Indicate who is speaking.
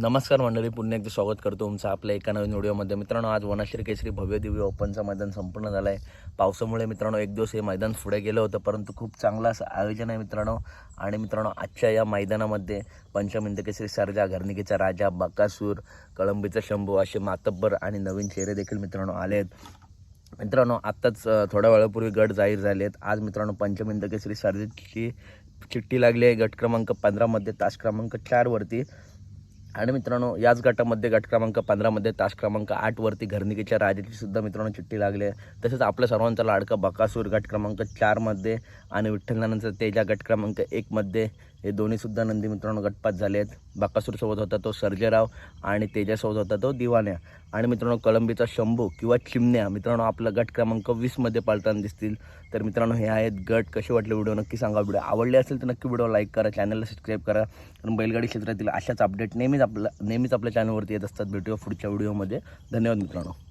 Speaker 1: नमस्कार मंडळी पुन्हा एकदा स्वागत करतो तुमचं आपल्या एका नवीन व्हिडिओमध्ये. मित्रांनो आज वनाश्री केसरी भव्य दिव्य ओपनचं मैदान संपूर्ण झालं आहे पावसामुळे मित्रांनो एक दिवस हे मैदान पुढे गेलं होतं परंतु खूप चांगलं असं आयोजन आहे मित्रांनो. आणि मित्रांनो आजच्या या मैदानामध्ये पंचमिंद केसरी सर्जा घरनिकेचा राजा बकासूर कळंबीचा शंभू असे मातब्बर आणि नवीन चेहरे देखील मित्रांनो आले आहेत. मित्रांनो आत्ताच थोड्या वेळापूर्वी गट जाहीर झाले आहेत आज मित्रांनो पंचमिंद केसरी सरजेची चिठ्ठी लागली आहे. गट क्रमांक पंधरामध्ये तास क्रमांक चारवरती आणि मित्रांनो याच गटामध्ये गट क्रमांक पंधरामध्ये तास क्रमांक आठवरती घरनिकेच्या राजाची सुद्धा मित्रांनो चिठ्ठी लागली आहे. तसेच आपल्या सर्वांचा लाडका बकासूर गट क्रमांक चारमध्ये आणि विठ्ठलनानंतर तेजा गट क्रमांक एकमध्ये हे दोन्हीसुद्धा नंदी मित्रांनो गटपात झाले आहेत. बाकासूरसोबत होता तो सर्जेराव आणि तेजासोबत होता तो दिवाण्या आणि मित्रांनो कळंबीचा शंभू किंवा चिमण्या मित्रांनो आपला गट क्रमांक वीसमध्ये पाळताना दिसतील. तर मित्रांनो हे आहेत गट. कसे वाटले व्हिडिओ? नक्की सांगा. व्हिडिओ आवडले असेल तर नक्की व्हिडिओ लाईक करा चॅनलला सबस्क्राईब करा. कारण बैलगाडी क्षेत्रातील अशाच अपडेट नेहमीच आपल्या नेहमीच आपल्या चॅनलवरती येत असतात भेटूया पुढच्या व्हिडिओमध्ये धन्यवाद मित्रांनो.